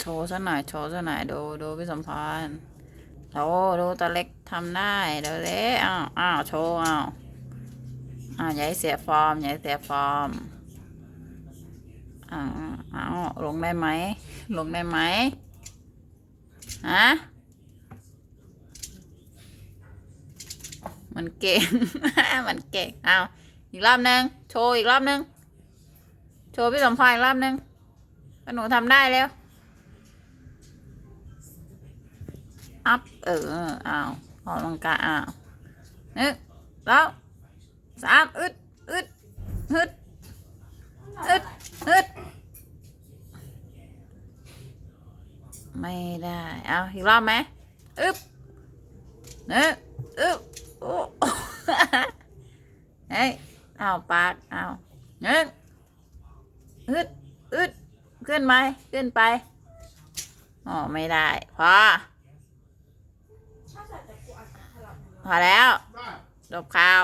โชว์ซะหน่อยโชว์ซะหน่อยดูดูพี่สมพรโอ้ดูตาเล็กทำได้เดี๋ยวเด้อ้าวอ้าวโชว์อ้าวอ้าวให้เสียฟอร์มให้เสียฟอร์มอ้าวอ้าวลงได้ไหมลงได้ไหมฮะมันเก่ง มันเก่งอ้าวอีกรอบนึง โชว์อีกรอบนึง โชว์พี่สมพรอีกรอบนึงหนูทำได้แล้ว อัพ เอออ้าวออกกำลังกายอ้าวหนึ่งแล้วสามอึดอึดฮึดอึดฮึดไม่ได้ เอาอีกรอบไหมอึบหนึ่งอึบโอ้เฮ้ยเอาปากเอาหนึ่งอึดอึดขึ้นไหมขึ้นไป อ๋อ ไม่ได้ พอ พอแล้วจบข่าว